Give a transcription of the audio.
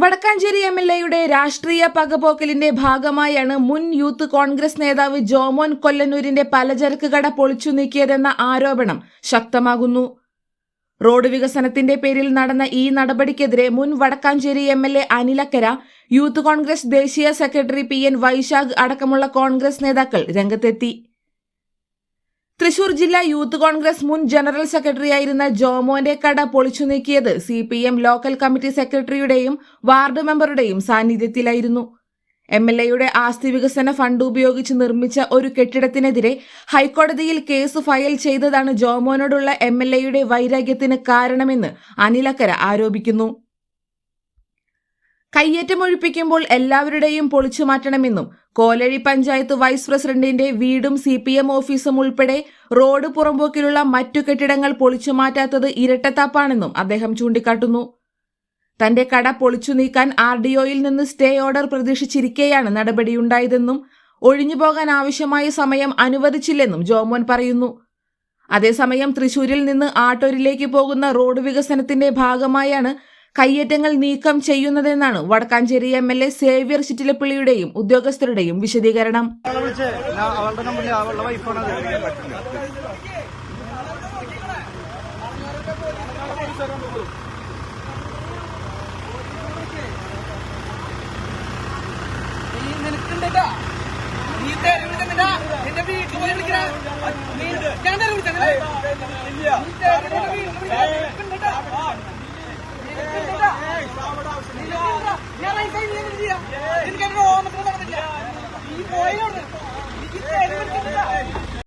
Vadakkanchery M L എയുടെ രാഷ്ട്രീയ പകപോക്കലിന്റെ ഭാഗമായാണ് മുൻ യൂത്ത് കോൺഗ്രസ് നേതാവ് ജോമോൻ കൊല്ലന്നൂരിന്റെ പലചരക്ക് കട പൊളിച്ചു നീക്കിയതെന്ന ആരോപണം ശക്തമാകുന്നു. റോഡ് വികസനത്തിന്റെ പേരിൽ നടന്ന ഈ നടപടിക്കെതിരെ മുൻ Vadakkanchery M L A Anilakkara youth Congress ദേശീയ സെക്രട്ടറി പി എൻ വൈശാഖ് അടക്കമുള്ള കോൺഗ്രസ് നേതാക്കൾ രംഗത്തെത്തി. തൃശൂർ ജില്ലാ യൂത്ത് കോൺഗ്രസ് മുൻ ജനറൽ സെക്രട്ടറിയായിരുന്ന ജോമോന്റെ കട പൊളിച്ചു നീക്കിയത് C P M local committee സെക്രട്ടറിയുടെയും ward മെമ്പറുടെയും സാന്നിധ്യത്തിലായിരുന്നു. എം എൽ എയുടെ ആസ്തി വികസന ഫണ്ട് ഉപയോഗിച്ച് നിർമ്മിച്ച ഒരു കെട്ടിടത്തിനെതിരെ ഹൈക്കോടതിയിൽ കേസ് ഫയൽ ചെയ്തതാണ് ജോമോനോടുള്ള എം എൽ എയുടെ വൈരാഗ്യത്തിന് കാരണമെന്ന് അനിലക്കര ആരോപിക്കുന്നു. കയ്യേറ്റം ഒഴിപ്പിക്കുമ്പോൾ എല്ലാവരുടെയും പൊളിച്ചു മാറ്റണമെന്നും കോലഴി പഞ്ചായത്ത് വൈസ് പ്രസിഡന്റിന്റെ വീടും സി പി എം ഓഫീസും ഉൾപ്പെടെ റോഡ് പുറമ്പോക്കിലുള്ള മറ്റു കെട്ടിടങ്ങൾ പൊളിച്ചു മാറ്റാത്തത് ഇരട്ടത്താപ്പാണെന്നും അദ്ദേഹം ചൂണ്ടിക്കാട്ടുന്നു. തന്റെ കട പൊളിച്ചു നീക്കാൻ ആർ ഡി ഒയിൽ നിന്ന് സ്റ്റേ ഓർഡർ പ്രതീക്ഷിച്ചിരിക്കെയാണ് നടപടിയുണ്ടായതെന്നും ഒഴിഞ്ഞുപോകാൻ ആവശ്യമായ സമയം അനുവദിച്ചില്ലെന്നും ജോമോൻ പറയുന്നു. അതേസമയം തൃശൂരിൽ നിന്ന് ആട്ടൂരിലേക്ക് പോകുന്ന റോഡ് വികസനത്തിന്റെ ഭാഗമായാണ് കയ്യേറ്റങ്ങൾ നീക്കം ചെയ്യുന്നതെന്നാണ് Vadakkanchery M L A Xavier ചിറ്റിലപ്പിള്ളിയുടെയും ഉദ്യോഗസ്ഥരുടെയും വിശദീകരണം. അവളെ ഞാൻ പൈസ ഇനി എന്ത് ചെയ്യാ?